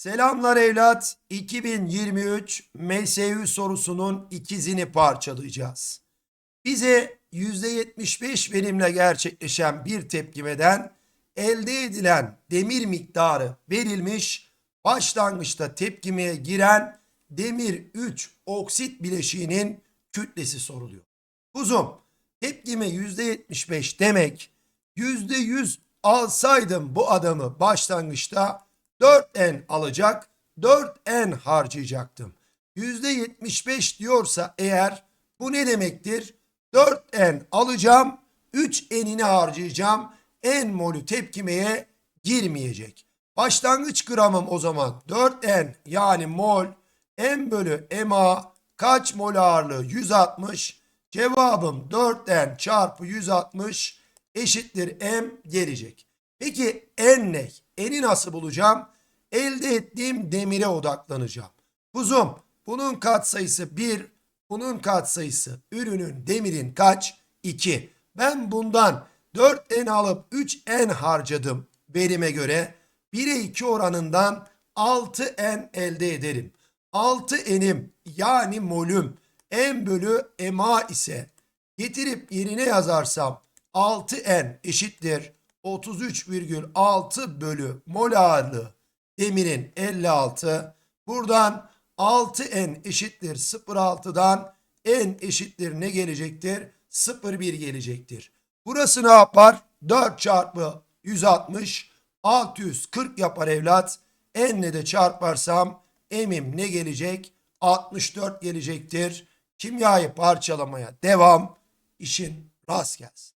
Selamlar evlat. 2023 MSU sorusunun ikizini parçalayacağız. Bize %75 verimle gerçekleşen bir tepkimeden elde edilen demir miktarı verilmiş. Başlangıçta tepkimeye giren demir 3 oksit bileşiğinin kütlesi soruluyor. Kuzum tepkime %75 demek %100 alsaydım bu adamı başlangıçta 4N alacak 4N harcayacaktım. %75 diyorsa eğer bu ne demektir? 4N alacağım 3N'ini harcayacağım. N molü tepkimeye girmeyecek. Başlangıç gramım o zaman 4N yani mol M bölü MA kaç mol ağırlığı 160 cevabım 4N çarpı 160 eşittir M gelecek. Peki N ne? N'i nasıl bulacağım? Elde ettiğim demire odaklanacağım. Kuzum bunun katsayısı 1, bunun katsayısı ürünün demirin kaç? 2. Ben bundan 4N alıp 3N harcadım verime göre. 1'e 2 oranından 6N elde ederim. 6N'im yani molüm N bölü MA ise getirip yerine yazarsam 6N eşittir 33,6 bölü mol ağırlığı demirin 56. Buradan 6N eşittir 0,6'dan N eşittir ne gelecektir? 0,1 gelecektir. Burası ne yapar? 4 çarpı 160 640 yapar evlat. N'le de çarparsam M'im ne gelecek? 64 gelecektir. Kimyayı parçalamaya devam. İşin rast gelsin.